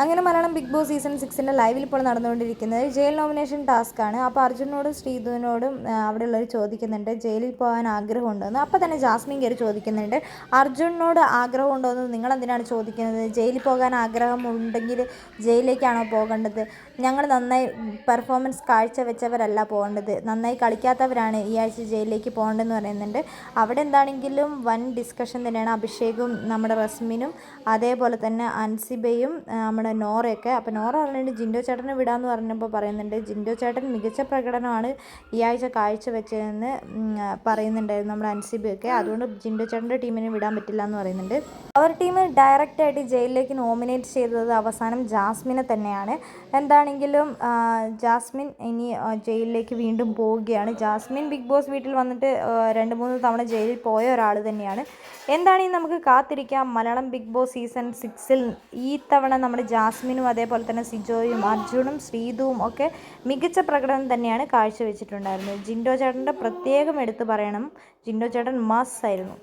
അങ്ങനെ Malayalam big boss season സിക്സിന്റെ ലൈവിൽ ഇപ്പോൾ നടന്നുകൊണ്ടിരിക്കുന്നത്. ജയിൽ നോമിനേഷൻ ടാസ്ക് ആണ്. അപ്പോൾ അർജുനോടും ശ്രീധുവിനോടും അവിടെ അവിടെയുള്ളവർ ചോദിക്കുന്നുണ്ട് ജയിലിൽ പോകാൻ ആഗ്രഹമുണ്ടോയെന്ന് അപ്പോൾ തന്നെ ജാസ്മിൻ കയറി ചോദിക്കുന്നുണ്ട് അർജുനോട് ആഗ്രഹമുണ്ടോ എന്ന് നിങ്ങൾ എന്തിനാണ് ചോദിക്കുന്നത്? ജയിലിൽ പോകാൻ ആഗ്രഹമുണ്ടെങ്കിൽ ജയിലിലേക്കാണോ പോകേണ്ടത്? ഞങ്ങൾ നന്നായി പെർഫോമൻസ് കാഴ്ചവെച്ചവരല്ല പോകേണ്ടത്. നന്നായി കളിക്കാത്തവരാണ് ഈ ആഴ്ച ജയിലിലേക്ക് പോകേണ്ടതെന്ന് പറയുന്നുണ്ട്. അവിടെ എന്താണെങ്കിലും വൻ ഡിസ്കഷൻ തന്നെയാണ്. അഭിഷേകും നമ്മുടെ റസ്മിനും അതേപോലെ തന്നെ അൻസിബയും നമ്മുടെ നോറയൊക്കെ. അപ്പോൾ നോറ പറഞ്ഞിട്ട് ജിൻഡോ ചേട്ടനെ വിടാമെന്ന് പറഞ്ഞപ്പോൾ പറയുന്നുണ്ട് ജിൻഡോ ചേട്ടൻ മികച്ച പ്രകടനമാണ് ഈ ആഴ്ച കാഴ്ചവെച്ചതെന്ന് പറയുന്നുണ്ടായിരുന്നു നമ്മുടെ അൻസിബിയൊക്കെ അതുകൊണ്ട് ജിൻഡോ ചേട്ടന്റെ ടീമിനെ വിടാൻ പറ്റില്ല എന്ന് പറയുന്നുണ്ട്. അവർ ടീം ഡയറക്റ്റായിട്ട് ജയിലിലേക്ക് നോമിനേറ്റ് ചെയ്തത് അവസാനം ജാസ്മിനെ തന്നെയാണ്. എന്താണെങ്കിലും ജാസ്മിൻ ഇനി ജയിലിലേക്ക് വീണ്ടും പോവുകയാണ്. ജാസ്മിൻ ബിഗ് ബോസ് വീട്ടിൽ വന്നിട്ട് രണ്ട് മൂന്ന് തവണ ജയിലിൽ പോയ ഒരാൾ തന്നെയാണ്. എന്താണ് ഇനി നമുക്ക് കാത്തിരിക്കാം? മലയാളം ബിഗ് ബോസ് സീസൺ സിക്സിൽ ഈ തവണ നമ്മുടെ ജാസ്മിനും അതേപോലെ തന്നെ സിജോയും അർജുനും ശ്രീതുവും ഒക്കെ മികച്ച പ്രകടനം തന്നെയാണ് കാഴ്ചവെച്ചിട്ടുണ്ടായിരുന്നത്. ജിൻഡോ ചേട്ടന്റെ പ്രത്യേകം എടുത്തു പറയണം. ജിൻഡോ ചേട്ടൻ മാസ് ആയിരുന്നു.